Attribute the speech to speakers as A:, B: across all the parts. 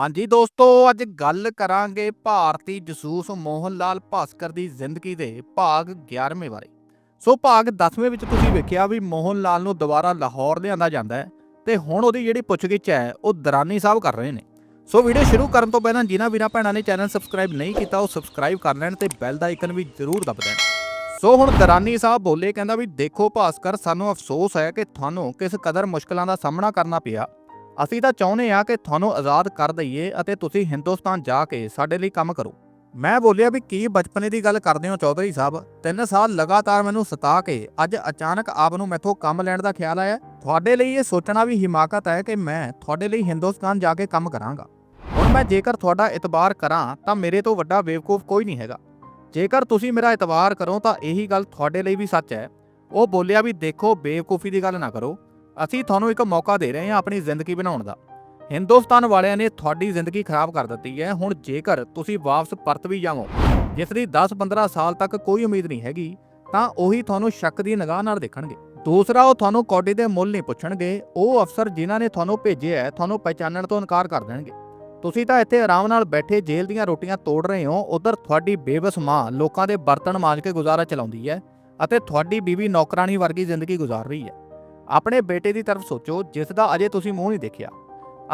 A: ਹਾਂਜੀ, ਦੋਸਤੋ, ਅੱਜ ਗੱਲ ਕਰਾਂਗੇ ਭਾਰਤੀ ਜਸੂਸ ਮੋਹਨ ਲਾਲ ਭਾਸਕਰ ਦੀ ਜ਼ਿੰਦਗੀ ਦੇ ਭਾਗ 11ਵੇਂ ਬਾਰੇ। ਸੋ ਭਾਗ 10ਵੇਂ ਵਿੱਚ ਤੁਸੀਂ ਵੇਖਿਆ ਵੀ ਮੋਹਨ ਲਾਲ ਨੂੰ ਦੁਬਾਰਾ ਲਾਹੌਰ ਲਿਆਂਦਾ ਜਾਂਦਾ ਹੈ ਤੇ ਹੁਣ ਉਹਦੀ ਜਿਹੜੀ ਪੁੱਛਗਿੱਛ ਹੈ, ਉਹ ਦਰਾਨੀ ਸਾਹਿਬ ਕਰ ਰਹੇ ਨੇ। ਸੋ ਵੀਡੀਓ ਸ਼ੁਰੂ ਕਰਨ ਤੋਂ ਪਹਿਲਾਂ ਜਿਨ੍ਹਾਂ ਵੀਰਾਂ ਭੈਣਾਂ ਨੇ ਚੈਨਲ ਸਬਸਕ੍ਰਾਈਬ ਨਹੀਂ ਕੀਤਾ, ਉਹ ਸਬਸਕ੍ਰਾਈਬ ਕਰ ਲੈਣ ਤੇ ਬੈਲ ਦਾ ਆਈਕਨ ਵੀ ਜ਼ਰੂਰ ਦਬ ਦੇਣ। ਸੋ ਹੁਣ ਦਰਾਨੀ ਸਾਹਿਬ ਬੋਲੇ, ਕਹਿੰਦਾ ਵੀ ਦੇਖੋ ਭਾਸਕਰ, ਸਾਨੂੰ ਅਫਸੋਸ ਹੈ ਕਿ ਤੁਹਾਨੂੰ ਕਿਸ ਕਦਰ ਮੁਸ਼ਕਲਾਂ ਦਾ ਸਾਹਮਣਾ ਕਰਨਾ ਪਿਆ। ਅਸੀਂ ਤਾਂ ਚਾਹੁੰਦੇ ਆ ਕਿ ਤੁਹਾਨੂੰ ਆਜ਼ਾਦ ਕਰ ਦਈਏ ਅਤੇ ਤੁਸੀਂ ਹਿੰਦੁਸਤਾਨ ਜਾ ਕੇ ਸਾਡੇ ਲਈ ਕੰਮ ਕਰੋ। ਮੈਂ ਬੋਲਿਆ ਵੀ ਕੀ ਬਚਪਨੇ ਦੀ ਗੱਲ ਕਰਦੇ ਹੋ ਚੌਧਰੀ ਸਾਹਿਬ? 3 ਸਾਲ ਲਗਾਤਾਰ ਮੈਨੂੰ ਸਤਾ ਕੇ ਅੱਜ ਅਚਾਨਕ ਆਪ ਨੂੰ ਮੈਥੋਂ ਕੰਮ ਲੈਣ ਦਾ ਖਿਆਲ ਆਇਆ। ਤੁਹਾਡੇ ਲਈ ਇਹ ਸੋਚਣਾ ਵੀ ਹਿਮਾਕਤ ਹੈ ਕਿ ਮੈਂ ਤੁਹਾਡੇ ਲਈ ਹਿੰਦੁਸਤਾਨ ਜਾ ਕੇ ਕੰਮ ਕਰਾਂਗਾ। ਹੁਣ ਮੈਂ ਜੇਕਰ ਤੁਹਾਡਾ ਇਤਬਾਰ ਕਰਾਂ ਤਾਂ ਮੇਰੇ ਤੋਂ ਵੱਡਾ ਬੇਵਕੂਫ ਕੋਈ ਨਹੀਂ ਹੈਗਾ। ਜੇਕਰ ਤੁਸੀਂ ਮੇਰਾ ਇਤਬਾਰ ਕਰੋ ਤਾਂ ਇਹੀ ਗੱਲ ਤੁਹਾਡੇ ਲਈ ਵੀ ਸੱਚ ਹੈ। ਉਹ ਬੋਲਿਆ ਵੀ ਦੇਖੋ, ਬੇਵਕੂਫੀ ਦੀ ਗੱਲ ਨਾ ਕਰੋ। ਅਸੀਂ ਤੁਹਾਨੂੰ ਇੱਕ ਮੌਕਾ ਦੇ ਰਹੇ ਹਾਂ ਆਪਣੀ ਜ਼ਿੰਦਗੀ ਬਣਾਉਣ ਦਾ। ਹਿੰਦੁਸਤਾਨ ਵਾਲਿਆਂ ਨੇ ਤੁਹਾਡੀ ਜ਼ਿੰਦਗੀ ਖਰਾਬ ਕਰ ਦਿੱਤੀ ਹੈ। ਹੁਣ ਜੇਕਰ ਤੁਸੀਂ ਵਾਪਸ ਪਰਤ ਵੀ ਜਾਵੋ, ਜਿਸ ਦੀ 10-15 ਸਾਲ ਤੱਕ ਕੋਈ ਉਮੀਦ ਨਹੀਂ ਹੈਗੀ, ਤਾਂ ਉਹੀ ਤੁਹਾਨੂੰ ਸ਼ੱਕ ਦੀ ਨਿਗਾਹ ਨਾਲ ਦੇਖਣਗੇ। ਦੂਸਰਾ, ਉਹ ਤੁਹਾਨੂੰ ਕੌਡੀ ਦੇ ਮੁੱਲ ਨਹੀਂ ਪੁੱਛਣਗੇ। ਉਹ ਅਫਸਰ ਜਿਨ੍ਹਾਂ ਨੇ ਤੁਹਾਨੂੰ ਭੇਜਿਆ ਹੈ, ਤੁਹਾਨੂੰ ਪਹਿਚਾਨਣ ਤੋਂ ਇਨਕਾਰ ਕਰ ਦੇਣਗੇ। ਤੁਸੀਂ ਤਾਂ ਇੱਥੇ ਆਰਾਮ ਨਾਲ ਬੈਠੇ ਜੇਲ੍ਹ ਦੀਆਂ ਰੋਟੀਆਂ ਤੋੜ ਰਹੇ ਹੋ। ਉਧਰ ਤੁਹਾਡੀ ਬੇਬਸ ਮਾਂ ਲੋਕਾਂ ਦੇ ਬਰਤਨ ਮਾਂਜ ਕੇ ਗੁਜ਼ਾਰਾ ਚਲਾਉਂਦੀ ਹੈ ਅਤੇ ਤੁਹਾਡੀ ਬੀਵੀ ਨੌਕਰਾਨੀ ਵਰਗੀ ਜ਼ਿੰਦਗੀ ਗੁਜ਼ਾਰ ਰਹੀ ਹੈ। ਆਪਣੇ ਬੇਟੇ ਦੀ ਤਰਫ ਸੋਚੋ, ਜਿਸ ਦਾ ਅਜੇ ਤੁਸੀਂ ਮੂੰਹ ਨਹੀਂ ਦੇਖਿਆ।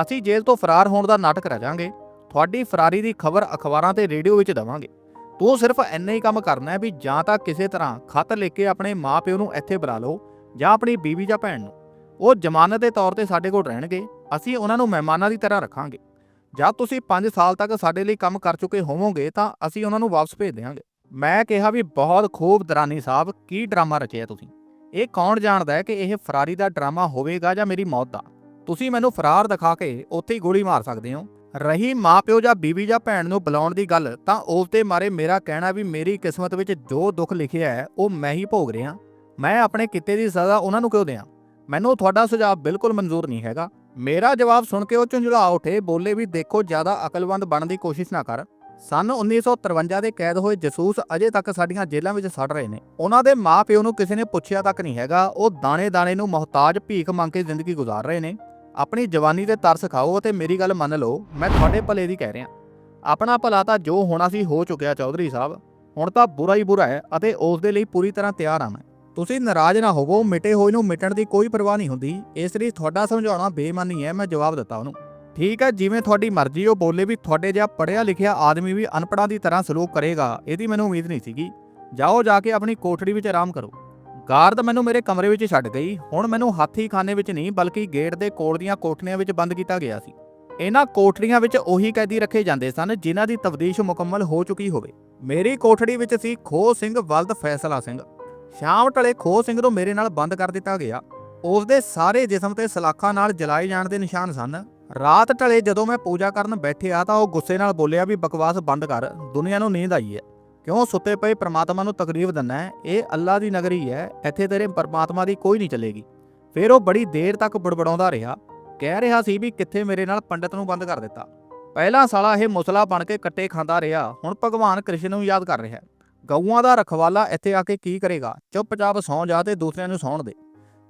A: ਅਸੀਂ ਜੇਲ੍ਹ ਤੋਂ ਫਰਾਰ ਹੋਣ ਦਾ ਨਾਟਕ ਰਚਾਂਗੇ ਤੁਹਾਡੀ ਫਰਾਰੀ ਦੀ ਖਬਰ ਅਖਬਾਰਾਂ ਤੇ ਰੇਡੀਓ ਵਿੱਚ ਦਵਾਂਗੇ। ਤੂੰ ਸਿਰਫ ਇੰਨਾ ਹੀ ਕੰਮ ਕਰਨਾ ਹੈ ਵੀ ਜਾਂ ਤਾਂ ਕਿਸੇ ਤਰ੍ਹਾਂ ਖਤ ਲਿਖ ਕੇ ਆਪਣੇ ਮਾਪਿਓ ਨੂੰ ਇੱਥੇ ਬੁਲਾ ਲਓ ਜਾਂ ਆਪਣੀ ਬੀਵੀ ਜਾਂ ਭੈਣ ਨੂੰ। ਉਹ ਜ਼ਮਾਨਤ ਦੇ ਤੌਰ ਤੇ ਸਾਡੇ ਕੋਲ ਰਹਿਣਗੇ। ਅਸੀਂ ਉਹਨਾਂ ਨੂੰ ਮਹਿਮਾਨਾਂ ਦੀ ਤਰ੍ਹਾਂ ਰੱਖਾਂਗੇ। ਜਦ ਤੁਸੀਂ 5 ਸਾਲ ਤੱਕ ਸਾਡੇ ਲਈ ਕੰਮ ਕਰ ਚੁੱਕੇ ਹੋਵੋਗੇ ਤਾਂ ਅਸੀਂ ਉਹਨਾਂ ਨੂੰ ਵਾਪਸ ਭੇਜ ਦੇਵਾਂਗੇ ਮੈਂ ਕਿਹਾ ਵੀ ਬਹੁਤ ਖੂਬ ਦਰਾਨੀ ਸਾਹਿਬ, ਕੀ ਡਰਾਮਾ ਰਚਿਆ ਤੁਸੀਂ? ਇਹ ਕੌਣ ਜਾਣਦਾ ਹੈ ਕਿ ਇਹ ਫਰਾਰੀ ਦਾ ਡਰਾਮਾ ਹੋਵੇਗਾ ਜਾਂ ਮੇਰੀ ਮੌਤ ਦਾ? ਤੁਸੀਂ ਮੈਨੂੰ ਫਰਾਰ ਦਿਖਾ ਕੇ ਉੱਥੇ ਹੀ ਗੋਲੀ ਮਾਰ ਸਕਦੇ ਹੋ। ਰਹੀ ਮਾਪਿਓ ਜਾਂ ਬੀਵੀ ਜਾਂ ਭੈਣ ਨੂੰ ਬੁਲਾਉਣ ਦੀ ਗੱਲ ਤਾਂ ਉਸ ਦੇ ਮਾਰੇ ਮੇਰਾ ਕਹਿਣਾ ਵੀ ਮੇਰੀ ਕਿਸਮਤ ਵਿੱਚ ਜੋ ਦੁੱਖ ਲਿਖਿਆ ਹੈ, ਉਹ ਮੈਂ ਹੀ ਭੋਗ ਰਿਹਾ। ਮੈਂ ਆਪਣੇ ਕਿੱਤੇ ਦੀ ਸਜ਼ਾ ਉਹਨਾਂ ਨੂੰ ਕਿਉਂ ਦਿਆਂ? ਮੈਨੂੰ ਤੁਹਾਡਾ ਸੁਝਾਅ ਬਿਲਕੁਲ ਮਨਜ਼ੂਰ ਨਹੀਂ ਹੈਗਾ। ਮੇਰਾ ਜਵਾਬ ਸੁਣ ਕੇ ਉਹ ਝੁੰਝਲਾ ਉੱਠੇ, ਬੋਲੇ ਵੀ ਦੇਖੋ, ਜ਼ਿਆਦਾ ਅਕਲਵੰਦ ਬਣਨ ਦੀ ਕੋਸ਼ਿਸ਼ ਨਾ ਕਰ। ਸਨ 1953 ਦੇ ਕੈਦ ਹੋਏ ਜਸੂਸ ਅਜੇ ਤੱਕ ਸਾਡੀਆਂ ਜੇਲ੍ਹਾਂ ਵਿੱਚ ਸੜ ਰਹੇ ਨੇ। ਉਹਨਾਂ ਦੇ ਮਾਪਿਓ ਨੂੰ ਕਿਸੇ ਨੇ ਪੁੱਛਿਆ ਤੱਕ ਨਹੀਂ ਹੈਗਾ। ਉਹ ਦਾਣੇ-ਦਾਣੇ ਨੂੰ ਮੁਹਤਾਜ ਭੀਖ ਮੰਗ ਕੇ ਜ਼ਿੰਦਗੀ ਗੁਜ਼ਾਰ ਰਹੇ ਨੇ। ਆਪਣੀ ਜਵਾਨੀ ਤੇ ਤਰਸ ਖਾਓ ਅਤੇ ਮੇਰੀ ਗੱਲ ਮੰਨ ਲਓ, ਮੈਂ ਤੁਹਾਡੇ ਭਲੇ ਦੀ ਕਹਿ ਰਿਹਾ। ਆਪਣਾ ਭਲਾ ਤਾਂ ਜੋ ਹੋਣਾ ਸੀ ਹੋ ਚੁੱਕਿਆ ਚੌਧਰੀ ਸਾਹਿਬ। ਹੁਣ ਤਾਂ ਬੁਰਾ ਹੀ ਬੁਰਾ ਹੈ ਅਤੇ ਉਸ ਦੇ ਲਈ ਪੂਰੀ ਤਰ੍ਹਾਂ ਤਿਆਰ ਹਾਂ ਮੈਂ। ਤੁਸੀਂ ਨਾਰਾਜ਼ ਨਾ ਹੋਵੋ, ਮਿਟੇ ਹੋਏ ਨੂੰ ਮਿਟਣ ਦੀ ਕੋਈ ਪਰਵਾਹ ਨਹੀਂ ਹੁੰਦੀ। ਇਸ ਲਈ ਤੁਹਾਡਾ ਸਮਝਾਉਣਾ ਬੇਮਾਨੀ ਹੈ, ਮੈਂ ਜਵਾਬ ਦਿੱਤਾ ਉਹਨੂੰ। ਠੀਕ ਹੈ, ਜਿਵੇਂ ਤੁਹਾਡੀ ਮਰਜ਼ੀ, ਉਹ ਬੋਲੇ ਵੀ ਤੁਹਾਡੇ ਜਿਹਾ ਪੜਿਆ ਲਿਖਿਆ ਆਦਮੀ ਵੀ ਅਨਪੜਾਂ ਦੀ ਤਰ੍ਹਾਂ ਸਲੂਕ ਕਰੇਗਾ, ਇਹਦੀ ਮੈਨੂੰ ਉਮੀਦ ਨਹੀਂ ਸੀਗੀ। ਜਾਓ ਜਾ ਕੇ ਆਪਣੀ ਕੋਠੜੀ ਵਿੱਚ ਆਰਾਮ ਕਰੋ। ਗਾਰਦ ਮੈਨੂੰ ਮੇਰੇ ਕਮਰੇ ਵਿੱਚ ਛੱਡ ਗਈ, ਹੁਣ ਮੈਨੂੰ ਹਾਥੀ ਖਾਨੇ ਵਿੱਚ ਨਹੀਂ, ਬਲਕਿ ਗੇਟ ਦੇ ਕੋਲ ਦੀਆਂ ਕੋਠੜੀਆਂ ਵਿੱਚ ਬੰਦ ਕੀਤਾ ਗਿਆ ਸੀ। ਇਹਨਾਂ ਕੋਠੜੀਆਂ ਵਿੱਚ ਉਹੀ ਕੈਦੀ ਰੱਖੇ ਜਾਂਦੇ ਸਨ, ਜਿਨ੍ਹਾਂ ਦੀ ਤਬਦੀਸ਼ ਮੁਕੰਮਲ ਹੋ ਚੁੱਕੀ ਹੋਵੇ। ਮੇਰੀ ਕੋਠੜੀ ਵਿੱਚ ਸੀ ਖੋ ਸਿੰਘ ਵਲਦ ਫੈਸਲਾ ਸਿੰਘ। ਸ਼ਾਮ ਢਲੇ ਖੋ ਸਿੰਘ ਨੂੰ ਮੇਰੇ ਨਾਲ ਬੰਦ ਕਰ ਦਿੱਤਾ ਗਿਆ। ਉਸ ਦੇ ਸਾਰੇ ਜਿਸਮ ਤੇ ਸਲਾਖਾਂ ਨਾਲ ਜਲਾਏ ਜਾਣ ਦੇ ਨਿਸ਼ਾਨ ਸਨ। ਰਾਤ ਢਲੇ ਜਦੋਂ ਮੈਂ ਪੂਜਾ ਕਰਨ ਬੈਠਿਆ ਤਾਂ ਉਹ ਗੁੱਸੇ ਨਾਲ ਬੋਲਿਆ ਵੀ ਬਕਵਾਸ ਬੰਦ ਕਰ, ਦੁਨੀਆ ਨੂੰ ਨੀਂਦ ਆਈ ਹੈ। ਕਿਉਂ ਸੁੱਤੇ ਪਏ ਪ੍ਰਮਾਤਮਾ ਨੂੰ ਤਕਲੀਫ ਦਿੰਨਾ ਹੈ? ਇਹ ਅੱਲਾ ਦੀ ਨਗਰੀ ਹੈ, ਇੱਥੇ ਤੇਰੇ ਪਰਮਾਤਮਾ ਦੀ ਕੋਈ ਨਹੀਂ ਚੱਲੇਗੀ। ਫਿਰ ਉਹ ਬੜੀ ਦੇਰ ਤੱਕ ਬੜਬੜਾਉਂਦਾ ਰਿਹਾ। ਕਹਿ ਰਿਹਾ ਸੀ ਵੀ ਕਿੱਥੇ ਮੇਰੇ ਨਾਲ ਪੰਡਤ ਨੂੰ ਬੰਦ ਕਰ ਦਿੱਤਾ। ਪਹਿਲਾ ਸਾਲਾ ਇਹ ਮੁਸਲਾ ਬਣ ਕੇ ਕੱਟੇ ਖਾਂਦਾ ਰਿਹਾ, ਹੁਣ ਭਗਵਾਨ ਕ੍ਰਿਸ਼ਨ ਨੂੰ ਯਾਦ ਕਰ ਰਿਹਾ ਗਊਆਂ ਦਾ ਰਖਵਾਲਾ ਇੱਥੇ ਆ ਕੇ ਕੀ ਕਰੇਗਾ? ਚੁੱਪਚਾਪ ਸੌਂ ਜਾ ਤੇ ਦੂਸਰਿਆਂ ਨੂੰ ਸੌਣ ਦੇ।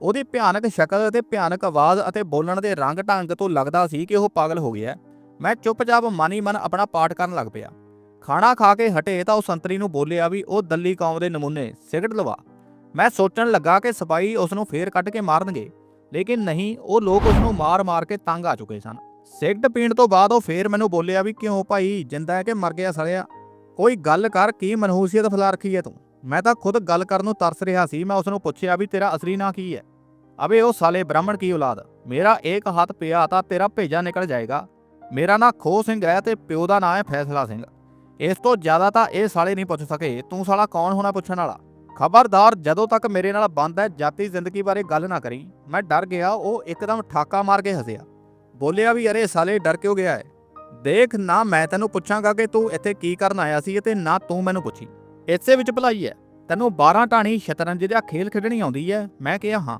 A: ਉਹਦੀ ਭਿਆਨਕ ਸ਼ਕਲ ਅਤੇ ਭਿਆਨਕ ਆਵਾਜ਼ ਅਤੇ ਬੋਲਣ ਦੇ ਰੰਗ ਢੰਗ ਤੋਂ ਲੱਗਦਾ ਸੀ ਕਿ ਉਹ ਪਾਗਲ ਹੋ ਗਿਆ। ਮੈਂ ਚੁੱਪਚਾਪ ਮਨੀ ਮਨ ਆਪਣਾ ਪਾਠ ਕਰਨ ਲੱਗ ਪਿਆ। ਖਾਣਾ ਖਾ ਕੇ ਹਟੇ ਤਾਂ ਉਹ ਸੰਤਰੀ ਨੂੰ ਬੋਲਿਆ ਵੀ, ਉਹ ਦੱਲੀ ਕੌਮ ਦੇ ਨਮੂਨੇ, ਸਿਗਰਟ ਲਵਾ। ਮੈਂ ਸੋਚਣ ਲੱਗਾ ਕਿ ਸਿਪਾਹੀ ਉਸ ਨੂੰ ਫੇਰ ਕੱਢ ਕੇ ਮਾਰਨਗੇ, ਲੇਕਿਨ ਨਹੀਂ, ਉਹ ਲੋਕ ਉਸ ਨੂੰ ਮਾਰ-ਮਾਰ ਕੇ ਤੰਗ ਆ ਚੁੱਕੇ ਸਨ। ਸਿਗਰਟ ਪੀਣ ਤੋਂ ਬਾਅਦ ਉਹ ਫੇਰ ਮੈਨੂੰ ਬੋਲਿਆ ਵੀ, ਕਿਉਂ ਭਾਈ, ਜਿੰਦਾ ਹੈ ਕਿ ਮਰ ਗਿਆ ਸੜਿਆ? ਕੋਈ ਗੱਲ ਕਰ, ਕੀ ਮਨਹੂਸੀਅਤ ਫੈਲਾ ਰੱਖੀ ਹੈ ਤੂੰ? ਮੈਂ ਤਾਂ ਖੁਦ ਗੱਲ ਕਰਨ ਨੂੰ ਤਰਸ ਰਿਹਾ ਸੀ, ਮੈਂ ਉਸ ਨੂੰ ਪੁੱਛਿਆ ਵੀ ਤੇਰਾ ਅਸਲੀ ਨਾਂ ਕੀ ਹੈ? ਅਬੇ ਉਹ ਸਾਲੇ ਬ੍ਰਾਹਮਣ ਕੀ ਔਲਾਦ? ਮੇਰਾ ਇੱਕ ਹੱਥ ਪਿਆ ਤਾਂ ਤੇਰਾ ਭੇਜਾ ਨਿਕਲ ਜਾਏਗਾ। ਮੇਰਾ ਨਾਂ ਖੋ ਸਿੰਘ ਹੈ ਤੇ ਪਿਓ ਦਾ ਨਾਂ ਹੈ ਫੈਸਲਾ ਸਿੰਘ। ਇਸ ਤੋਂ ਜ਼ਿਆਦਾ ਤਾਂ ਇਹ ਸਾਲੇ ਨਹੀਂ ਪੁੱਛ ਸਕੇ। ਤੂੰ ਸਾਲਾ ਕੌਣ ਹੋਣਾ ਪੁੱਛਣ ਵਾਲਾ? ਖਬਰਦਾਰ ਜਦੋਂ ਤੱਕ ਮੇਰੇ ਨਾਲ ਬੰਦ ਹੈ, ਜਾਤੀ ਜ਼ਿੰਦਗੀ ਬਾਰੇ ਗੱਲ ਨਾ ਕਰੀ। ਮੈਂ ਡਰ ਗਿਆ, ਉਹ ਇੱਕਦਮ ਠਾਕਾ ਮਾਰ ਕੇ ਹੱਸਿਆ। ਬੋਲਿਆ ਵੀ, ਅਰੇ ਸਾਲੇ, ਡਰ ਕਿਉਂ ਗਿਆ ਹੈ? ਦੇਖ, ਨਾ ਮੈਂ ਤੈਨੂੰ ਪੁੱਛਾਂਗਾ ਕਿ ਤੂੰ ਇੱਥੇ ਕੀ ਕਰਨ ਆਇਆ ਸੀ ਤੇ ਨਾ ਤੂੰ ਮੈਨੂੰ ਪੁੱਛੀ। ਇਸੇ ਵਿੱਚ ਭਲਾਈ ਹੈ। ਤੈਨੂੰ 12 ਟਾਣੀ ਸ਼ਤਰੰਜ ਦਾ ਖੇਲ ਖੇਡਣੀ ਆਉਂਦੀ ਹੈ, ਮੈਂ ਕਿਹਾ ਹਾਂ।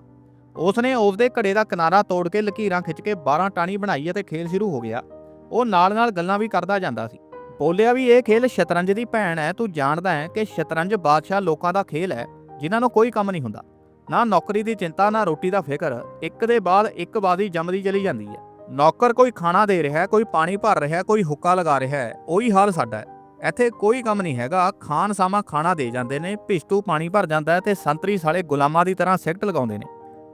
A: ਉਸਨੇ ਉਸਦੇ ਘੜੇ ਦਾ ਕਿਨਾਰਾ ਤੋੜ ਕੇ ਲਕੀਰਾਂ ਖਿੱਚ ਕੇ 12 ਟਾਣੀ ਬਣਾਈ ਅਤੇ ਖੇਲ ਸ਼ੁਰੂ ਹੋ ਗਿਆ। ਉਹ ਨਾਲ-ਨਾਲ ਗੱਲਾਂ ਵੀ ਕਰਦਾ ਜਾਂਦਾ ਸੀ। ਬੋਲਿਆ ਵੀ, ਇਹ ਖੇਲ ਸ਼ਤਰੰਜ ਦੀ ਭੈਣ ਹੈ, ਤੂੰ ਜਾਣਦਾ ਹੈ ਕਿ ਸ਼ਤਰੰਜ ਬਾਦਸ਼ਾਹ ਲੋਕਾਂ ਦਾ ਖੇਲ ਹੈ, ਜਿਨ੍ਹਾਂ ਨੂੰ ਕੋਈ ਕੰਮ ਨਹੀਂ ਹੁੰਦਾ। ਨਾ ਨੌਕਰੀ ਦੀ ਚਿੰਤਾ, ਨਾ ਰੋਟੀ ਦਾ ਫਿਕਰ, ਇੱਕ ਦੇ ਬਾਅਦ ਇੱਕ ਬਾਦੀ ਜੰਮਦੀ ਚਲੀ ਜਾਂਦੀ ਹੈ। ਨੌਕਰ ਕੋਈ ਖਾਣਾ ਦੇ ਰਿਹਾ ਹੈ, ਕੋਈ ਪਾਣੀ ਭਰ ਰਿਹਾ ਹੈ, ਕੋਈ ਹੁੱਕਾ ਲਗਾ ਰਿਹਾ ਹੈ, ਉਹੀ ਹਾਲ ਸਾਡਾ ਹੈ। ਇੱਥੇ ਕੋਈ ਕੰਮ ਨਹੀਂ ਹੈਗਾ। ਖਾਨ ਸਾਮਾ ਖਾਣਾ ਦੇ ਜਾਂਦੇ ਨੇ ਭਿਸ਼ਤੂ ਪਾਣੀ ਭਰ ਜਾਂਦਾ ਹੈ ਤੇ ਸੰਤਰੀ ਸਾਲੇ ਗੁਲਾਮਾਂ ਦੀ ਤਰ੍ਹਾਂ ਸਿਗਟ ਲਗਾਉਂਦੇ ਨੇ।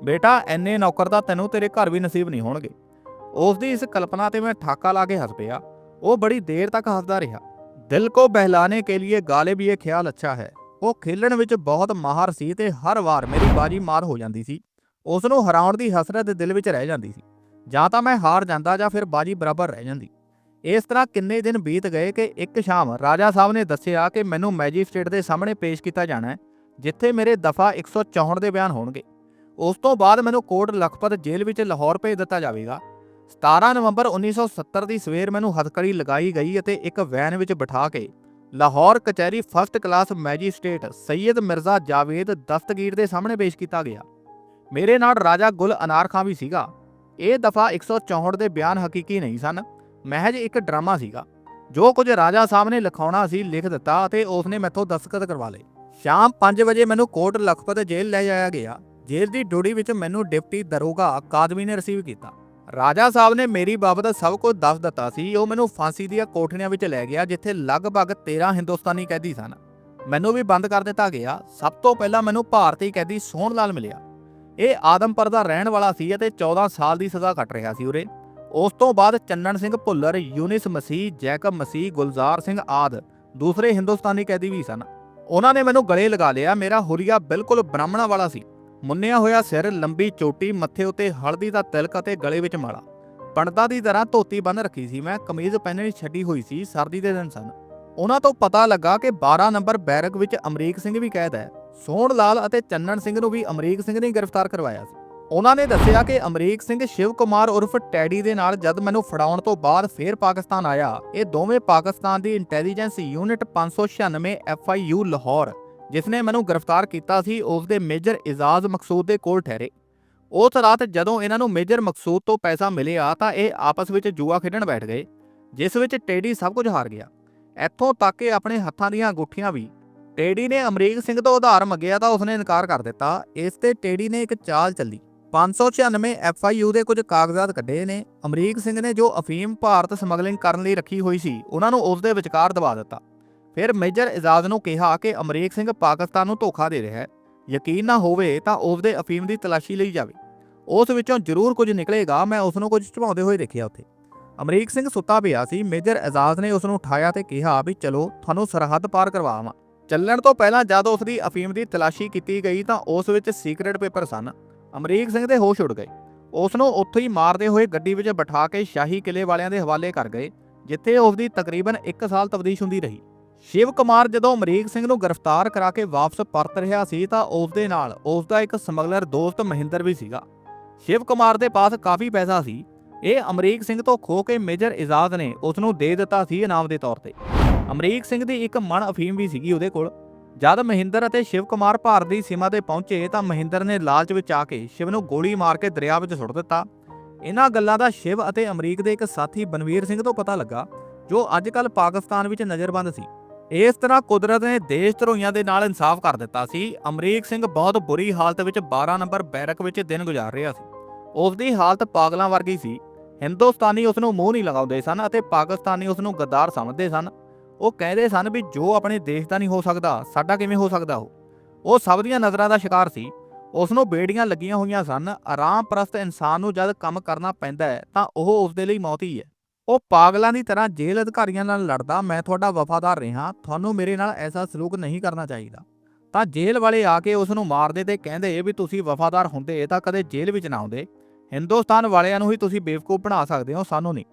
A: ਬੇਟਾ ਐਨੇ ਨੌਕਰ ਤਾਂ ਤੈਨੂੰ ਤੇਰੇ ਘਰ ਵੀ ਨਸੀਬ ਨਹੀਂ ਹੋਣਗੇ। ਉਸ ਦੀ ਇਸ ਕਲਪਨਾ ਤੇ ਮੈਂ ਠਾਕਾ ਲਾ ਕੇ ਹੱਸ ਪਿਆ। ਉਹ ਬੜੀ ਦੇਰ ਤੱਕ ਹੱਸਦਾ ਰਿਹਾ। ਦਿਲ ਕੋ ਬਹਿਲਾਣੇ ਕੇ ਲਈ ਗਾਲਿਬ ਇਹ ਖਿਆਲ ਅੱਛਾ ਹੈ। ਉਹ ਖੇਲਣ ਵਿੱਚ ਬਹੁਤ ਮਾਹਰ ਸੀ ਤੇ ਹਰ ਵਾਰ ਮੇਰੀ ਬਾਜੀ ਮਾਰ ਹੋ ਜਾਂਦੀ ਸੀ। ਉਸ ਨੂੰ ਹਰਾਉਣ ਦੀ ਹਸਰਤ ਦਿਲ ਵਿੱਚ ਰਹਿ ਜਾਂਦੀ ਸੀ। ਜਾਂ ਤਾਂ ਮੈਂ ਹਾਰ ਜਾਂਦਾ ਜਾਂ ਫਿਰ ਬਾਜੀ ਬਰਾਬਰ ਰਹਿ ਜਾਂਦੀ। ਇਸ ਤਰ੍ਹਾਂ ਕਿੰਨੇ ਦਿਨ ਬੀਤ ਗਏ ਕਿ ਇੱਕ ਸ਼ਾਮ ਰਾਜਾ ਸਾਹਿਬ ਨੇ ਦੱਸਿਆ ਕਿ ਮੈਨੂੰ ਮੈਜਿਸਟ੍ਰੇਟ ਦੇ ਸਾਹਮਣੇ ਪੇਸ਼ ਕੀਤਾ ਜਾਣਾ ਹੈ, ਜਿੱਥੇ ਮੇਰੇ ਦਫਾ 164 ਦੇ ਬਿਆਨ ਹੋਣਗੇ। ਉਸ ਤੋਂ ਬਾਅਦ ਮੈਨੂੰ ਕੋਟ ਲਖਪਤ ਜੇਲ੍ਹ ਵਿੱਚ ਲਾਹੌਰ ਭੇਜ ਦਿੱਤਾ ਜਾਵੇਗਾ। 17 ਨਵੰਬਰ 1970 ਦੀ ਸਵੇਰ ਮੈਨੂੰ ਹਥਕੜੀ ਲਗਾਈ ਗਈ ਅਤੇ ਇੱਕ ਵੈਨ ਵਿੱਚ ਬਿਠਾ ਕੇ ਲਾਹੌਰ ਕਚਹਿਰੀ first class magistrate Syed Mirza Javed Dastagir ਦੇ ਸਾਹਮਣੇ ਪੇਸ਼ ਕੀਤਾ ਗਿਆ। ਮੇਰੇ ਨਾਲ ਰਾਜਾ ਗੁਲ ਅਨਾਰ ਖਾਂ ਵੀ ਸੀਗਾ। ਇਹ ਦਫਾ 164 ਦੇ ਬਿਆਨ ਹਕੀਕੀ ਨਹੀਂ ਸਨ। ਮਹਿਜ ਇੱਕ ਡਰਾਮਾ ਸੀਗਾ। ਜੋ ਕੁਝ ਰਾਜਾ ਸਾਹਿਬ ਨੇ ਲਿਖਾਉਣਾ ਸੀ, ਲਿਖ ਦਿੱਤਾ ਅਤੇ ਉਸਨੇ ਮੈਥੋਂ ਦਸਤਖਤ ਕਰਵਾ ਲਏ। ਸ਼ਾਮ 5 ਵਜੇ ਮੈਨੂੰ ਕੋਟ ਲਖਪਤ ਜੇਲ੍ਹ ਲੈ ਜਾਇਆ ਗਿਆ। ਜੇਲ੍ਹ ਦੀ ਡਿਊਟੀ ਵਿੱਚ ਮੈਨੂੰ ਡਿਪਟੀ ਦਰੋਗਾ ਕਾਦਮੀ ਨੇ ਰਿਸੀਵ ਕੀਤਾ। ਰਾਜਾ ਸਾਹਿਬ ਨੇ ਮੇਰੀ ਬਾਬਤ ਸਭ ਕੁਝ ਦੱਸ ਦਿੱਤਾ ਸੀ। ਉਹ ਮੈਨੂੰ ਫਾਂਸੀ ਦੀਆਂ ਕੋਠੜੀਆਂ ਵਿੱਚ ਲੈ ਗਿਆ, ਜਿੱਥੇ ਲਗਭਗ 13 ਹਿੰਦੁਸਤਾਨੀ ਕੈਦੀ ਸਨ। ਮੈਨੂੰ ਵੀ ਬੰਦ ਕਰ ਦਿੱਤਾ ਗਿਆ। ਸਭ ਤੋਂ ਪਹਿਲਾਂ ਮੈਨੂੰ ਭਾਰਤੀ ਕੈਦੀ ਸੋਹਣ ਲਾਲ ਮਿਲਿਆ। ਇਹ ਆਦਮਪੁਰ ਦਾ ਰਹਿਣ ਵਾਲਾ ਸੀ ਅਤੇ 14 ਸਾਲ ਦੀ ਸਜ਼ਾ ਕੱਟ ਰਿਹਾ ਸੀ ਉਰੇ। ਉਸ ਤੋਂ ਬਾਅਦ ਚੰਨਣ ਸਿੰਘ ਭੁੱਲਰ, ਯੂਨਿਸ ਮਸੀਹ, ਜੈਕਬ ਮਸੀਹ, ਗੁਲਜ਼ਾਰ ਸਿੰਘ ਆਦ, ਦੂਸਰੇ ਹਿੰਦੁਸਤਾਨੀ ਕੈਦੀ ਵੀ ਸਨ। ਉਹਨਾਂ ਨੇ ਮੈਨੂੰ ਗਲੇ ਲਗਾ ਲਿਆ, ਮੇਰਾ ਹੁਰੀਆ ਬਿਲਕੁਲ ਬ੍ਰਾਹਮਣਾ ਵਾਲਾ ਸੀ। ਮੁੰਨਿਆ ਹੋਇਆ ਸਿਰ, ਲੰਬੀ ਚੋਟੀ, ਮੱਥੇ ਉੱਤੇ ਹਲਦੀ ਦਾ ਤਿਲਕ ਅਤੇ ਗਲੇ ਵਿੱਚ ਮਾਲਾ। ਪੰਡਤਾਂ ਦੀ ਤਰ੍ਹਾਂ ਧੋਤੀ ਬੰਨ ਰੱਖੀ ਸੀ ਮੈਂ, ਕਮੀਜ਼ ਪਹਿਨਣੀ ਛੱਡੀ ਹੋਈ ਸੀ, ਸਰਦੀ ਦੇ ਦਿਨ ਸਨ। ਉਹਨਾਂ ਤੋਂ ਪਤਾ ਲੱਗਾ ਕਿ 12 ਨੰਬਰ ਬੈਰਕ ਵਿੱਚ ਅਮਰੀਕ ਸਿੰਘ ਵੀ ਕੈਦ ਹੈ। ਸੋਹਣ ਲਾਲ ਅਤੇ ਚੰਨਣ ਸਿੰਘ ਨੂੰ ਵੀ ਅਮਰੀਕ ਸਿੰਘ ਨੇ ਗ੍ਰਿਫਤਾਰ ਕਰਵਾਇਆ ਸੀ। ਉਹਨਾਂ ਨੇ ਦੱਸਿਆ ਕਿ ਅਮਰੀਕ ਸਿੰਘ ਸ਼ਿਵ ਕੁਮਾਰ ਉਰਫ ਟੈਡੀ ਦੇ ਨਾਲ ਜਦ ਮੈਨੂੰ ਫੜਾਉਣ ਤੋਂ ਬਾਅਦ ਫੇਰ ਪਾਕਿਸਤਾਨ ਆਇਆ। ਇਹ ਦੋਵੇਂ ਪਾਕਿਸਤਾਨ ਦੀ ਇੰਟੈਲੀਜੈਂਸ ਯੂਨਿਟ 596 FIU ਲਾਹੌਰ ਜਿਸ ਨੇ ਮੈਨੂੰ ਗ੍ਰਿਫਤਾਰ ਕੀਤਾ ਸੀ, ਉਸ ਦੇ ਮੇਜਰ ਇਜਾਜ਼ ਮਕਸੂਦ ਦੇ ਕੋਲ ਠਹਿਰੇ। ਉਸ ਰਾਤ ਜਦੋਂ ਇਹਨਾਂ ਨੂੰ ਮੇਜਰ ਮਕਸੂਦ ਤੋਂ ਪੈਸਾ ਮਿਲਿਆ ਤਾਂ ਇਹ ਆਪਸ ਵਿੱਚ ਜੂਆ ਖੇਡਣ ਬੈਠ ਗਏ, ਜਿਸ ਵਿੱਚ ਟੇਡੀ ਸਭ ਕੁਝ ਹਾਰ ਗਿਆ। ਇੱਥੋਂ ਤੱਕ ਕਿ ਆਪਣੇ ਹੱਥਾਂ ਦੀਆਂ ਅੰਗੂਠੀਆਂ ਵੀ। ਟੇਡੀ ਨੇ ਅਮਰੀਕ ਸਿੰਘ ਤੋਂ ਉਧਾਰ ਮੰਗਿਆ ਤਾਂ ਉਸਨੇ ਇਨਕਾਰ ਕਰ ਦਿੱਤਾ। ਇਸ ਤੇ ਟੇਡੀ ਨੇ ਇੱਕ ਚਾਲ ਚੱਲੀ। 596 FIU ਦੇ ਕੁਝ ਕਾਗਜ਼ਾਤ ਕੱਢੇ ਨੇ। ਅਮਰੀਕ ਸਿੰਘ ਨੇ ਜੋ ਅਫੀਮ ਭਾਰਤ ਸਮਗਲਿੰਗ ਕਰਨ ਲਈ ਰੱਖੀ ਹੋਈ ਸੀ, ਉਹਨਾਂ ਨੂੰ ਉਸ ਦੇ ਵਿਚਕਾਰ ਦਬਾ ਦਿੱਤਾ। ਫਿਰ ਮੇਜਰ ਇਜਾਜ਼ ਨੂੰ ਕਿਹਾ ਕਿ ਅਮਰੀਕ ਸਿੰਘ ਪਾਕਿਸਤਾਨ ਨੂੰ ਧੋਖਾ ਦੇ ਰਿਹਾ ਹੈ। ਯਕੀਨ ਨਾ ਹੋਵੇ ਤਾਂ ਉਸ ਦੇ ਅਫੀਮ ਦੀ ਤਲਾਸ਼ੀ ਲਈ ਜਾਵੇ। ਉਸ ਵਿੱਚੋਂ ਜ਼ਰੂਰ ਕੁਝ ਨਿਕਲੇਗਾ, ਮੈਂ ਉਸ ਨੂੰ ਕੁਝ ਝਮਾਉਂਦੇ ਹੋਏ ਦੇਖਿਆ ਉੱਥੇ। ਅਮਰੀਕ ਸਿੰਘ ਸੁੱਤਾ ਪਿਆ ਸੀ, ਮੇਜਰ ਇਜਾਜ਼ ਨੇ ਉਸ ਨੂੰ ਉਠਾਇਆ ਤੇ ਕਿਹਾ ਵੀ, ਚਲੋ, ਤੁਹਾਨੂੰ ਸਰਹੱਦ ਪਾਰ ਕਰਵਾਵਾਂ। ਚੱਲਣ ਤੋਂ ਪਹਿਲਾਂ ਜਦ ਉਸ ਦੀ ਅਫੀਮ ਦੀ ਤਲਾਸ਼ੀ ਕੀਤੀ ਗਈ ਤਾਂ ਉਸ ਵਿੱਚ ਸੀਕ੍ਰੇਟ ਪੇਪਰ ਸਨ। ਅਮਰੀਕ ਸਿੰਘ ਦੇ ਹੋਸ਼ ਉੱਡ ਗਏ। ਉਸ ਨੂੰ ਉੱਥੇ ਹੀ ਮਾਰਦੇ ਹੋਏ ਗੱਡੀ ਵਿੱਚ ਬਿਠਾ ਕੇ ਸ਼ਾਹੀ ਕਿਲੇ ਵਾਲਿਆਂ ਦੇ ਹਵਾਲੇ ਕਰ ਗਏ, ਜਿੱਥੇ ਉਸ ਦੀ ਤਕਰੀਬਨ 1 ਸਾਲ ਤਬਦੀਸ਼ ਹੁੰਦੀ ਰਹੀ। ਸ਼ਿਵ ਕੁਮਾਰ ਜਦੋਂ ਅਮਰੀਕ ਸਿੰਘ ਨੂੰ ਗ੍ਰਿਫਤਾਰ ਕਰਾ ਕੇ ਵਾਪਸ ਪਰਤ ਰਿਹਾ ਸੀ ਤਾਂ ਉਸ ਦੇ ਨਾਲ ਉਸ ਦਾ ਇੱਕ ਸਮਗਲਰ ਦੋਸਤ ਮਹਿੰਦਰ ਵੀ ਸੀਗਾ। ਸ਼ਿਵ ਕੁਮਾਰ ਦੇ ਪਾਸ ਕਾਫੀ ਪੈਸਾ ਸੀ। ਇਹ ਅਮਰੀਕ ਸਿੰਘ ਤੋਂ ਖੋ ਕੇ ਮੇਜਰ ਇਜਾਜ਼ ਨੇ ਉਸ ਨੂੰ ਦੇ ਦਿੱਤਾ ਸੀ ਇਨਾਮ ਦੇ ਤੌਰ ਤੇ। ਅਮਰੀਕ ਸਿੰਘ ਦੀ ਇੱਕ ਮਣ ਅਫੀਮ ਵੀ ਸੀਗੀ ਉਹਦੇ ਕੋਲ। ਜਦ ਮਹਿੰਦਰ ਅਤੇ ਸ਼ਿਵ ਕੁਮਾਰ ਭਾਰਤ ਦੀ ਸੀਮਾ ਤੇ ਪਹੁੰਚੇ ਤਾਂ ਮਹਿੰਦਰ ਨੇ ਲਾਲਚ ਵਿੱਚ ਆ ਕੇ ਸ਼ਿਵ ਨੂੰ ਗੋਲੀ ਮਾਰ ਕੇ ਦਰਿਆ ਵਿੱਚ ਸੁੱਟ ਦਿੱਤਾ। ਇਹਨਾਂ ਗੱਲਾਂ ਦਾ ਸ਼ਿਵ ਅਤੇ ਅਮਰੀਕ ਦੇ ਇੱਕ ਸਾਥੀ ਬਨਵੀਰ ਸਿੰਘ ਤੋਂ ਪਤਾ ਲੱਗਾ, ਜੋ ਅੱਜਕੱਲ ਪਾਕਿਸਤਾਨ ਵਿੱਚ ਨਜ਼ਰਬੰਦ ਸੀ। ਇਸ ਤਰ੍ਹਾਂ ਕੁਦਰਤ ਨੇ ਦੇਸ਼ ਧਰੋਈਆਂ ਦੇ ਨਾਲ ਇਨਸਾਫ ਕਰ ਦਿੱਤਾ ਸੀ। ਅਮਰੀਕ ਸਿੰਘ ਬਹੁਤ ਬੁਰੀ ਹਾਲਤ ਵਿੱਚ 12 ਨੰਬਰ ਬੈਰਕ ਵਿੱਚ ਦਿਨ ਗੁਜ਼ਾਰ ਰਿਹਾ ਸੀ। ਉਸ ਦੀ ਹਾਲਤ ਪਾਗਲਾਂ ਵਰਗੀ ਸੀ। ਹਿੰਦੁਸਤਾਨੀ ਉਸ ਨੂੰ ਮੂੰਹ ਨਹੀਂ ਲਗਾਉਂਦੇ ਸਨ ਅਤੇ ਪਾਕਿਸਤਾਨੀ ਉਸ ਨੂੰ ਗੱਦਾਰ ਸਮਝਦੇ ਸਨ। ਉਹ ਕਹਿੰਦੇ ਸਨ ਵੀ ਜੋ ਆਪਣੇ ਦੇਸ਼ ਦਾ ਨਹੀਂ ਹੋ ਸਕਦਾ, ਸਾਡਾ ਕਿਵੇਂ ਹੋ ਸਕਦਾ ਉਹ? ਉਹ ਸਭ ਦੀਆਂ ਨਜ਼ਰਾਂ ਦਾ ਸ਼ਿਕਾਰ ਸੀ। ਉਸ ਨੂੰ ਬੇੜੀਆਂ ਲੱਗੀਆਂ ਹੋਈਆਂ ਸਨ। ਆਰਾਮ ਪ੍ਰਸਤ ਇਨਸਾਨ ਨੂੰ ਜਦ ਕੰਮ ਕਰਨਾ ਪੈਂਦਾ ਹੈ, ਤਾਂ ਉਹ ਉਸ ਦੇ ਲਈ ਮੌਤ ਹੀ ਹੈ। ਉਹ ਪਾਗਲਾਂ ਦੀ ਤਰ੍ਹਾਂ ਜੇਲ੍ਹ ਅਧਿਕਾਰੀਆਂ ਨਾਲ ਲੜਦਾ, ਮੈਂ ਤੁਹਾਡਾ ਵਫਾਦਾਰ ਰਿਹਾ, ਤੁਹਾਨੂੰ ਮੇਰੇ ਨਾਲ ਐਸਾ ਸਲੂਕ ਨਹੀਂ ਕਰਨਾ ਚਾਹੀਦਾ। ਤਾਂ ਜੇਲ੍ਹ ਵਾਲੇ ਆ ਕੇ ਉਸ ਨੂੰ ਮਾਰਦੇ ਤੇ ਕਹਿੰਦੇ ਵੀ ਤੁਸੀਂ ਵਫਾਦਾਰ ਹੁੰਦੇ ਤਾਂ ਕਦੇ ਜੇਲ੍ਹ ਵਿੱਚ ਨਾ ਆਉਂਦੇ। ਹਿੰਦੁਸਤਾਨ ਵਾਲਿਆਂ ਨੂੰ ਹੀ ਤੁਸੀਂ ਬੇਵਕੂਫ ਬਣਾ ਸਕਦੇ ਹੋ, ਸਾਨੂੰ ਨਹੀਂ।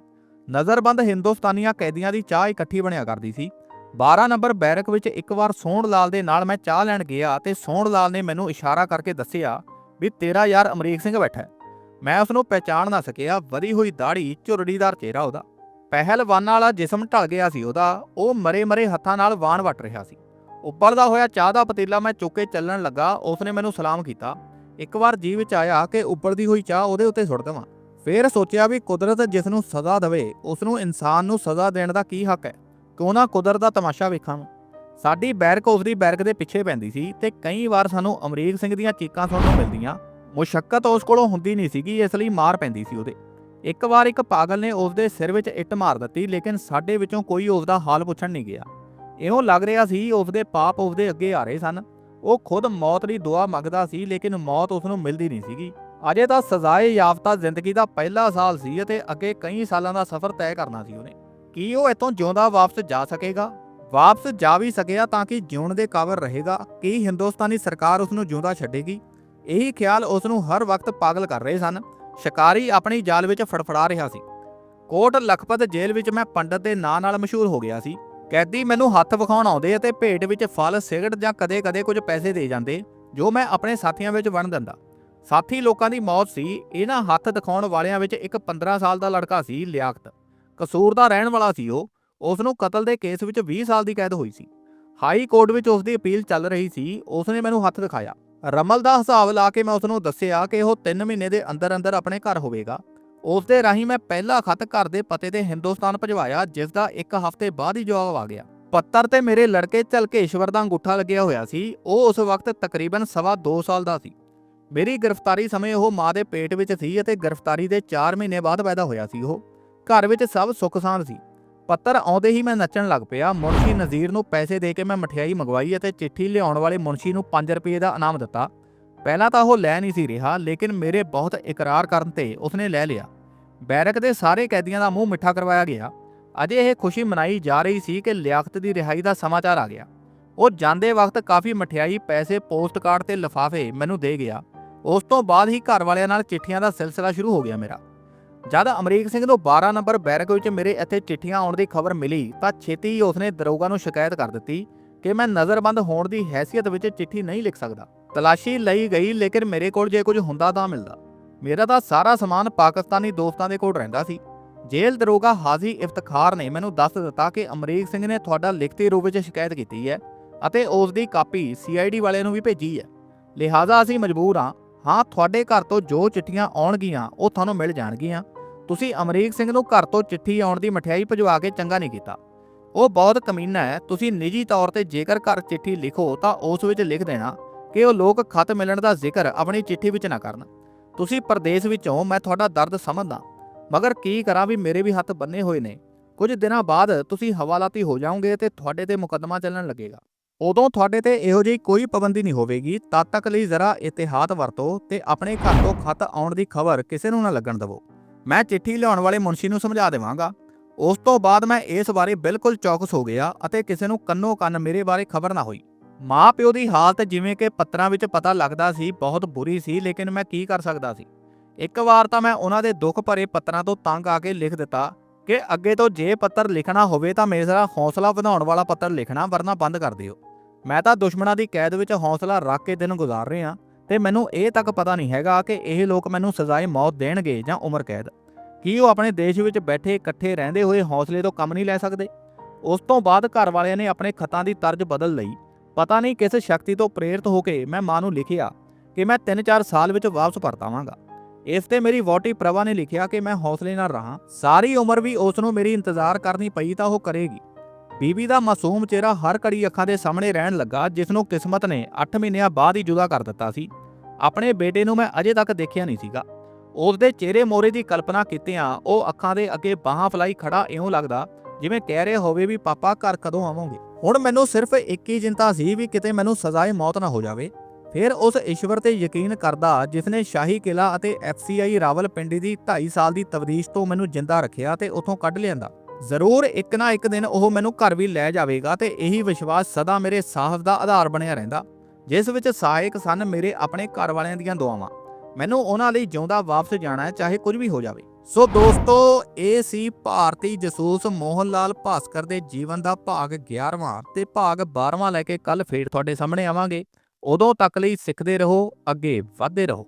A: ਨਜ਼ਰਬੰਦ ਹਿੰਦੁਸਤਾਨੀਆਂ ਕੈਦੀਆਂ ਦੀ ਚਾਹ ਇਕੱਠੀ ਬਣਿਆ ਕਰਦੀ ਸੀ। 12 ਨੰਬਰ ਬੈਰਕ ਵਿੱਚ ਇੱਕ ਵਾਰ ਸੋਹਣ ਲਾਲ ਦੇ ਨਾਲ ਮੈਂ ਚਾਹ ਲੈਣ ਗਿਆ ਤੇ ਸੋਹਣ ਲਾਲ ਨੇ ਮੈਨੂੰ ਇਸ਼ਾਰਾ ਕਰਕੇ ਦੱਸਿਆ ਵੀ ਤੇਰਾ ਯਾਰ ਅਮਰੀਕ ਸਿੰਘ ਬੈਠਾ ਹੈ। ਮੈਂ ਉਸ ਨੂੰ ਪਹਿਚਾਣ ਨਾ ਸਕਿਆ, ਵਧੀ ਹੋਈ ਦਾੜੀ ਝੁਰੜੀਦਾਰ ਚਿਹਰਾ ਉਹਦਾ। ਪਹਿਲਵਾਨਾਂ ਵਾਲਾ ਜਿਸਮ ਢਲ ਗਿਆ ਸੀ ਉਹਦਾ, ਉਹ ਮਰੇ ਮਰੇ ਹੱਥਾਂ ਨਾਲ ਵਾਣ ਵੱਟ ਰਿਹਾ ਸੀ। ਉੱਪਰਦਾ ਹੋਇਆ ਚਾਹ ਦਾ ਪਤੀਲਾ ਮੈਂ ਚੁੱਕ ਕੇ ਚੱਲਣ ਲੱਗਾ, ਉਸਨੇ ਮੈਨੂੰ ਸਲਾਮ ਕੀਤਾ। ਇੱਕ ਵਾਰ ਜੀ ਵਿੱਚ ਆਇਆ ਕਿ ਉੱਪਰਦੀ ਹੋਈ ਚਾਹ ਉਹਦੇ ਉੱਤੇ ਸੁੱਟ ਦੇਵਾਂ। ਫੇਰ ਸੋਚਿਆ ਵੀ ਕੁਦਰਤ ਜਿਸ ਨੂੰ ਸਜ਼ਾ ਦੇਵੇ ਉਸ ਨੂੰ ਇਨਸਾਨ ਨੂੰ ਸਜ਼ਾ ਦੇਣ ਦਾ ਕੀ ਹੱਕ ਹੈ? ਕਿਉਂ ਨਾ ਕੁਦਰਤ ਦਾ ਤਮਾਸ਼ਾ ਵੇਖਾਂ ਸਾਡੀ ਬੈਰਕ ਉਸਦੀ ਬੈਰਕ ਦੇ ਪਿੱਛੇ ਪੈਂਦੀ ਸੀ ਤੇ ਕਈ ਵਾਰ ਸਾਨੂੰ ਅਮਰੀਕ ਸਿੰਘ ਦੀਆਂ ਚੀਕਾਂ ਸੁਣਨ ਨੂੰ ਮਿਲਦੀਆਂ। ਮੁਸ਼ਕਲ ਉਸ ਕੋਲੋਂ ਹੁੰਦੀ ਨਹੀਂ ਸੀਗੀ, ਇਸ ਲਈ ਮਾਰ ਪੈਂਦੀ ਸੀ ਉਹਦੇ। ਇੱਕ ਵਾਰ ਇੱਕ ਪਾਗਲ ਨੇ ਉਸ ਦੇ ਸਿਰ ਵਿੱਚ ਇੱਟ ਮਾਰ ਦਿੱਤੀ, ਲੇਕਿਨ ਸਾਡੇ ਵਿੱਚੋਂ ਕੋਈ ਉਸ ਦਾ ਹਾਲ ਪੁੱਛਣ ਨਹੀਂ ਗਿਆ। ਇਉਂ ਲੱਗ ਰਿਹਾ ਸੀ ਉਸ ਦੇ ਪਾਪ ਉਸ ਦੇ ਅੱਗੇ ਆ ਰਹੇ ਸਨ। ਉਹ ਖੁਦ ਮੌਤ ਦੀ ਦੁਆ ਮੰਗਦਾ ਸੀ, ਲੇਕਿਨ ਮੌਤ ਉਸ ਨੂੰ ਮਿਲਦੀ ਨਹੀਂ ਸੀਗੀ। ਅਜੇ ਤਾਂ ਸਜ਼ਾਏ ਯਾਫਤਾ ਜ਼ਿੰਦਗੀ ਦਾ ਪਹਿਲਾ ਸਾਲ ਸੀ ਅਤੇ ਅੱਗੇ ਕਈ ਸਾਲਾਂ ਦਾ ਸਫ਼ਰ ਤੈਅ ਕਰਨਾ ਸੀ ਉਹਨੇ। ਕੀ ਉਹ ਇੱਥੋਂ ਜਿਉਂਦਾ ਵਾਪਸ ਜਾ ਸਕੇਗਾ? ਵਾਪਸ ਜਾ ਵੀ ਸਕਿਆ ਤਾਂ ਕਿ ਜਿਉਣ ਦੇ ਕਾਬਲ ਰਹੇਗਾ? ਕੀ ਹਿੰਦੁਸਤਾਨੀ ਸਰਕਾਰ ਉਸ ਨੂੰ ਜਿਉਂਦਾ ਛੱਡੇਗੀ? ਇਹੀ ਖਿਆਲ ਉਸ ਨੂੰ ਹਰ ਵਕਤ ਪਾਗਲ ਕਰ ਰਹੇ ਸਨ। ਸ਼ਿਕਾਰੀ ਆਪਣੀ ਜਾਲ ਵਿੱਚ ਫੜਫੜਾ ਰਿਹਾ ਸੀ। ਕੋਟ ਲਖਪਤ ਜੇਲ੍ਹ ਵਿੱਚ ਮੈਂ ਪੰਡਤ ਦੇ ਨਾਂ ਨਾਲ ਮਸ਼ਹੂਰ ਹੋ ਗਿਆ ਸੀ। ਕੈਦੀ ਮੈਨੂੰ ਹੱਥ ਵਿਖਾਉਣ ਆਉਂਦੇ ਅਤੇ ਭੇਟ ਵਿੱਚ ਫਲ, ਸਿਗਰਟ ਜਾਂ ਕਦੇ-ਕਦੇ ਕੁਝ ਪੈਸੇ ਦੇ ਜਾਂਦੇ, ਜੋ ਮੈਂ ਆਪਣੇ ਸਾਥੀਆਂ ਵਿੱਚ ਵੰਡ ਦਿੰਦਾ। ਸਾਥੀ ਲੋਕਾਂ ਦੀ ਮੌਤ ਸੀ। ਇਹਨਾਂ ਹੱਥ ਦਿਖਾਉਣ ਵਾਲਿਆਂ ਵਿੱਚ ਇੱਕ 15 ਸਾਲ ਦਾ ਲੜਕਾ ਸੀ, ਲਿਆਕਤ। ਕਸੂਰ ਦਾ ਰਹਿਣ ਵਾਲਾ ਸੀ ਉਹ। ਉਸ ਨੂੰ ਕਤਲ ਦੇ ਕੇਸ ਵਿੱਚ 20 ਸਾਲ ਦੀ ਕੈਦ ਹੋਈ ਸੀ। ਹਾਈ ਕੋਰਟ ਵਿੱਚ ਉਸ ਦੀ ਅਪੀਲ ਚੱਲ ਰਹੀ ਸੀ। ਉਸ ਨੇ ਮੈਨੂੰ ਹੱਥ ਦਿਖਾਇਆ। ਰਮਲ ਦਾ ਹਿਸਾਬ ਲਾ ਕੇ ਮੈਂ ਉਸ ਨੂੰ ਦੱਸਿਆ ਕਿ ਉਹ 3 ਮਹੀਨੇ ਦੇ ਅੰਦਰ ਅੰਦਰ ਆਪਣੇ ਘਰ ਹੋਵੇਗਾ। ਉਸ ਦੇ ਰਾਹੀਂ ਮੈਂ ਪਹਿਲਾ ਖਤ ਘਰ ਦੇ ਪਤੇ ਤੇ ਹਿੰਦੁਸਤਾਨ ਭਜਵਾਇਆ, ਜਿਸ ਦਾ ਇੱਕ ਹਫ਼ਤੇ ਬਾਅਦ ਹੀ ਜਵਾਬ ਆ ਗਿਆ। ਪੱਤਰ ਤੇ ਮੇਰੇ ਲੜਕੇ ਝਲਕੇਸ਼ਵਰ ਦਾ ਅੰਗੂਠਾ ਲੱਗਿਆ ਹੋਇਆ ਸੀ। ਉਹ ਉਸ ਵਕਤ ਤਕਰੀਬਨ ਸਵਾ 2 ਸਾਲ ਦਾ ਸੀ। ਮੇਰੀ ਗ੍ਰਿਫਤਾਰੀ ਸਮੇਂ ਉਹ ਮਾਂ ਦੇ ਪੇਟ ਵਿੱਚ ਸੀ ਅਤੇ ਗ੍ਰਿਫਤਾਰੀ ਦੇ 4 ਮਹੀਨੇ ਬਾਅਦ ਪੈਦਾ ਹੋਇਆ ਸੀ ਉਹ। ਘਰ ਵਿੱਚ ਸਭ ਸੁੱਖ ਸਾਂਦ ਸੀ। ਪੱਤਰ ਆਉਂਦੇ ਹੀ ਮੈਂ ਨੱਚਣ ਲੱਗ ਪਿਆ। ਮੁਨਸ਼ੀ ਨਜ਼ੀਰ ਨੂੰ ਪੈਸੇ ਦੇ ਕੇ ਮੈਂ ਮਠਿਆਈ ਮੰਗਵਾਈ ਅਤੇ ਚਿੱਠੀ ਲਿਆਉਣ ਵਾਲੇ ਮੁਨਸ਼ੀ ਨੂੰ 5 ਰੁਪਏ ਦਾ ਇਨਾਮ ਦਿੱਤਾ। ਪਹਿਲਾਂ ਤਾਂ ਉਹ ਲੈ ਨਹੀਂ ਸੀ ਰਿਹਾ, ਲੇਕਿਨ ਮੇਰੇ ਬਹੁਤ ਇਕਰਾਰ ਕਰਨ ਤੇ ਉਸਨੇ ਲੈ ਲਿਆ। ਬੈਰਕ ਦੇ ਸਾਰੇ ਕੈਦੀਆਂ ਦਾ ਮੂੰਹ ਮਿੱਠਾ ਕਰਵਾਇਆ ਗਿਆ। ਅਜੇ ਇਹ ਖੁਸ਼ੀ ਮਨਾਈ ਜਾ ਰਹੀ ਸੀ ਕਿ ਲਿਆਕਤ ਦੀ ਰਿਹਾਈ ਦਾ ਸਮਾਚਾਰ ਆ ਗਿਆ। ਉਹ ਜਾਂਦੇ ਵਕਤ ਕਾਫੀ ਮਠਿਆਈ, ਪੈਸੇ ਪੋਸਟ ਕਾਰਡ ਤੇ ਲਿਫਾਫੇ ਮੈਨੂੰ ਦੇ ਗਿਆ। ਉਸ ਤੋਂ ਬਾਅਦ ਹੀ ਘਰ ਵਾਲਿਆਂ ਨਾਲ ਚਿੱਠੀਆਂ ਦਾ ਸਿਲਸਿਲਾ ਸ਼ੁਰੂ ਹੋ ਗਿਆ ਮੇਰਾ। ਜਦ ਅਮਰੀਕ ਸਿੰਘ ਨੂੰ 12 ਨੰਬਰ ਬੈਰਕ ਵਿੱਚ ਮੇਰੇ ਇੱਥੇ ਚਿੱਠੀਆਂ ਆਉਣ ਦੀ ਖਬਰ ਮਿਲੀ, ਤਾਂ ਛੇਤੀ ਹੀ ਉਸਨੇ ਦਰੋਗਾ ਨੂੰ ਸ਼ਿਕਾਇਤ ਕਰ ਦਿੱਤੀ ਕਿ ਮੈਂ ਨਜ਼ਰਬੰਦ ਹੋਣ ਦੀ ਹੈਸੀਅਤ ਵਿੱਚ ਚਿੱਠੀ ਨਹੀਂ ਲਿਖ ਸਕਦਾ। ਤਲਾਸ਼ੀ ਲਈ ਗਈ, ਲੇਕਿਨ ਮੇਰੇ ਕੋਲ ਜੇ ਕੁਝ ਹੁੰਦਾ ਤਾਂ ਮਿਲਦਾ। ਮੇਰਾ ਤਾਂ ਸਾਰਾ ਸਮਾਨ ਪਾਕਿਸਤਾਨੀ ਦੋਸਤਾਂ ਦੇ ਕੋਲ ਰਹਿੰਦਾ ਸੀ। ਜੇਲ੍ਹ ਦਰੋਗਾ ਹਾਜ਼ੀ ਇਫਤਖਾਰ ਨੇ ਮੈਨੂੰ ਦੱਸ ਦਿੱਤਾ ਕਿ ਅਮਰੀਕ ਸਿੰਘ ਨੇ ਤੁਹਾਡਾ ਲਿਖਤੀ ਰੂਪ ਵਿੱਚ ਸ਼ਿਕਾਇਤ ਕੀਤੀ ਹੈ ਅਤੇ ਉਸ ਦੀ ਕਾਪੀ ਸੀਆਈਡੀ ਵਾਲਿਆਂ ਨੂੰ ਵੀ ਭੇਜੀ ਹੈ। ਲਿਹਾਜ਼ਾ ਅਸੀਂ ਮਜਬੂਰ ਹਾਂ। ਹਾਂ, ਤੁਹਾਡੇ ਘਰ ਤੋਂ ਜੋ ਚਿੱਠੀਆਂ ਆਉਣਗੀਆਂ, ਉਹ ਤੁਹਾਨੂੰ ਮਿਲ ਜਾਣਗੀਆਂ। ਤੁਸੀਂ ਅਮਰੀਕ ਸਿੰਘ ਨੂੰ ਘਰ ਤੋਂ ਚਿੱਠੀ ਆਉਣ ਦੀ ਮਠਿਆਈ ਭਜਵਾ ਕੇ ਚੰਗਾ ਨਹੀਂ ਕੀਤਾ। ਉਹ ਬਹੁਤ ਕਮੀਨਾ ਹੈ, ਤੁਸੀਂ ਨਿੱਜੀ ਤੌਰ ਤੇ ਜੇਕਰ ਘਰ ਚਿੱਠੀ ਲਿਖੋ, ਤਾਂ ਉਸ ਵਿੱਚ ਲਿਖ ਦੇਣਾ ਕਿ ਉਹ ਲੋਕ ਖਤ ਮਿਲਣ ਦਾ ਜ਼ਿਕਰ ਆਪਣੀ ਚਿੱਠੀ ਵਿੱਚ ਨਾ ਕਰਨ। ਤੁਸੀਂ ਪਰਦੇਸ ਵਿੱਚੋਂ ਮੈਂ ਤੁਹਾਡਾ ਦਰਦ ਸਮਝਦਾ, ਮਗਰ ਕੀ ਕਰਾਂ ਵੀ ਮੇਰੇ ਵੀ ਹੱਥ ਬੰਨੇ ਹੋਏ ਨੇ। ਕੁਝ ਦਿਨਾਂ ਬਾਅਦ ਤੁਸੀਂ ਹਵਾਲਾਤੀ ਹੋ ਜਾਓਗੇ ਤੇ ਤੁਹਾਡੇ ਤੇ ਮੁਕੱਦਮਾ ਚੱਲਣ ਲੱਗੇਗਾ। ਉਦੋਂ ਤੁਹਾਡੇ ਤੇ ਇਹੋ ਜਿਹੀ ਕੋਈ ਪਾਬੰਦੀ ਨਹੀਂ ਹੋਵੇਗੀ। ਤਦ ਤੱਕ ਲਈ ਜ਼ਰਾ ਇਤਿਹਾਤ ਵਰਤੋ ਤੇ ਆਪਣੇ ਘਰ ਤੋਂ ਖਤ ਆਉਣ ਦੀ ਖਬਰ ਕਿਸੇ ਨੂੰ ਨਾ ਲੱਗਣ ਦਿਵੋ। ਮੈਂ ਚਿੱਠੀ ਲਿਆਉਣ ਵਾਲੇ ਮੁਨਸ਼ੀ ਨੂੰ ਸਮਝਾ ਦੇਵਾਂਗਾ। ਉਸ ਤੋਂ ਬਾਅਦ ਮੈਂ ਇਸ ਬਾਰੇ ਬਿਲਕੁਲ ਚੌਕਸ ਹੋ ਗਿਆ ਅਤੇ ਕਿਸੇ ਨੂੰ ਕੰਨੋ ਕੰਨ ਮੇਰੇ ਬਾਰੇ ਖਬਰ ਨਾ ਹੋਈ। ਮਾਂ ਪਿਓ ਦੀ ਹਾਲਤ ਜਿਵੇਂ ਕਿ ਪੱਤਰਾਂ ਵਿੱਚ ਪਤਾ ਲੱਗਦਾ ਸੀ, ਬਹੁਤ ਬੁਰੀ ਸੀ, ਲੇਕਿਨ ਮੈਂ ਕੀ ਕਰ ਸਕਦਾ ਸੀ? ਇੱਕ ਵਾਰ ਤਾਂ ਮੈਂ ਉਹਨਾਂ ਦੇ ਦੁੱਖ ਭਰੇ ਪੱਤਰਾਂ ਤੋਂ ਤੰਗ ਆ ਕੇ ਲਿਖ ਦਿੱਤਾ ਕਿ ਅੱਗੇ ਤੋਂ ਜੇ ਪੱਤਰ ਲਿਖਣਾ ਹੋਵੇ ਤਾਂ ਮੇਰਾ ਹੌਸਲਾ ਵਧਾਉਣ ਵਾਲਾ ਪੱਤਰ ਲਿਖਣਾ, ਵਰਨਾ ਬੰਦ ਕਰ ਦਿਓ। ਮੈਂ ਤਾਂ ਦੁਸ਼ਮਣਾਂ ਦੀ ਕੈਦ ਵਿੱਚ ਹੌਸਲਾ ਰੱਖ ਕੇ ਦਿਨ ਗੁਜ਼ਾਰ ਰਿਹਾ ਤੇ ਮੈਨੂੰ ਇਹ ਤੱਕ ਪਤਾ ਨਹੀਂ ਹੈਗਾ ਕਿ ਇਹ ਲੋਕ ਮੈਨੂੰ ਸਜ਼ਾਏ ਮੌਤ ਦੇਣਗੇ ਜਾਂ ਉਮਰ ਕੈਦ। ਕੀ ਉਹ ਆਪਣੇ ਦੇਸ਼ ਵਿੱਚ ਬੈਠੇ ਇਕੱਠੇ ਰਹਿੰਦੇ ਹੋਏ ਹੌਸਲੇ ਤੋਂ ਕੰਮ ਨਹੀਂ ਲੈ ਸਕਦੇ? ਉਸ ਤੋਂ ਬਾਅਦ ਘਰ ਵਾਲਿਆਂ ਨੇ ਆਪਣੇ ਖਤਾਂ ਦੀ ਤਰਜ਼ ਬਦਲ ਲਈ। ਪਤਾ ਨਹੀਂ ਕਿਸ ਸ਼ਕਤੀ ਤੋਂ ਪ੍ਰੇਰਿਤ ਹੋ ਕੇ ਮੈਂ ਮਾਂ ਨੂੰ ਲਿਖਿਆ ਕਿ ਮੈਂ 3-4 ਸਾਲ ਵਿੱਚ ਵਾਪਸ ਪਰਤਾਵਾਂਗਾ ਇਸ ਤੇ ਮੇਰੀ ਵੋਟੀ ਪ੍ਰਭਾ ਨੇ ਲਿਖਿਆ ਕਿ ਮੈਂ ਹੌਸਲੇ ਨਾਲ ਰਹਾ। ਸਾਰੀ ਉਮਰ ਵੀ ਉਸ ਨੂੰ ਮੇਰੀ ਇੰਤਜ਼ਾਰ ਕਰਨੀ ਪਈ ਤਾਂ ਉਹ ਕਰੇਗੀ। ਬੀਬੀ ਦਾ ਮਾਸੂਮ ਚਿਹਰਾ ਹਰ ਘੜੀ ਅੱਖਾਂ ਦੇ ਸਾਹਮਣੇ ਰਹਿਣ ਲੱਗਾ ਜਿਸ ਨੂੰ ਕਿਸਮਤ ਨੇ 8 ਮਹੀਨਿਆਂ ਬਾਅਦ ਹੀ ਜੁਦਾ ਕਰ ਦਿੱਤਾ ਸੀ। ਆਪਣੇ ਬੇਟੇ ਨੂੰ ਮੈਂ ਅਜੇ ਤੱਕ ਦੇਖਿਆ ਨਹੀਂ ਸੀਗਾ। ਉਸ ਦੇ ਚਿਹਰੇ ਮੋਰੇ ਦੀ ਕਲਪਨਾ ਕੀਤਿਆਂ ਉਹ ਅੱਖਾਂ ਦੇ ਅੱਗੇ ਬਾਹਾਂ ਫਲਾਈ ਖੜਾ ਇਉਂ ਲੱਗਦਾ, ਜਿਵੇਂ ਕਹਿ ਰਿਹਾ ਹੋਵੇ ਵੀ, ਪਾਪਾ, ਘਰ ਕਦੋਂ ਆਵੋਗੇ? ਹੁਣ ਮੈਨੂੰ ਸਿਰਫ ਇੱਕ ਹੀ ਚਿੰਤਾ ਸੀ ਵੀ ਕਿਤੇ ਮੈਨੂੰ ਸਜ਼ਾਏ ਮੌਤ ਨਾ ਹੋ ਜਾਵੇ। ਫਿਰ ਉਸ ਈਸ਼ਵਰ ਤੇ ਯਕੀਨ ਕਰਦਾ ਜਿਸ ਨੇ ਸ਼ਾਹੀ ਕਿਲਾ ਅਤੇ ਐਫਸੀਆਈ ਰਾਵਲਪਿੰਡੀ ਦੀ 2.5 ਸਾਲ ਦੀ ਤਵਦੀਸ਼ ਤੋਂ ਮੈਨੂੰ ਜਿੰਦਾ ਰੱਖਿਆ ਤੇ ਉਥੋਂ ਕੱਢ ਲਿਆਂਦਾ। ਜ਼ਰੂਰ ਇੱਕ ਨਾ ਇੱਕ ਦਿਨ ਉਹ ਮੈਨੂੰ ਘਰ ਵੀ ਲੈ ਜਾਵੇਗਾ ਤੇ ਇਹੀ ਵਿਸ਼ਵਾਸ ਸਦਾ ਮੇਰੇ ਸਾਹਸ ਦਾ ਆਧਾਰ ਬਣਿਆ ਰਹਿੰਦਾ। ਜਿਸ ਵਿੱਚ ਸਹਾਇਕ ਸਨ ਮੇਰੇ ਆਪਣੇ ਘਰ ਵਾਲਿਆਂ ਦੀਆਂ ਦੁਆਵਾਂ। ਮੈਨੂੰ ਉਹਨਾਂ ਲਈ ਜਿਉਂਦਾ ਵਾਪਸ ਜਾਣਾ ਹੈ, ਚਾਹੇ ਕੁਝ ਵੀ ਹੋ ਜਾਵੇ। ਸੋ ਦੋਸਤੋ, ਇਹ ਸੀ ਭਾਰਤੀ ਜਸੂਸ ਮੋਹਨ ਲਾਲ ਭਾਸਕਰ ਦੇ ਜੀਵਨ ਦਾ ਭਾਗ 11ਵਾਂ ਤੇ ਭਾਗ 12ਵਾਂ ਲੈ ਕੇ ਕੱਲ ਫੇਰ ਤੁਹਾਡੇ ਸਾਹਮਣੇ ਆਵਾਂਗੇ। ਉਦੋਂ ਤੱਕ ਲਈ ਸਿੱਖਦੇ ਰਹੋ, ਅੱਗੇ ਵਧਦੇ ਰਹੋ।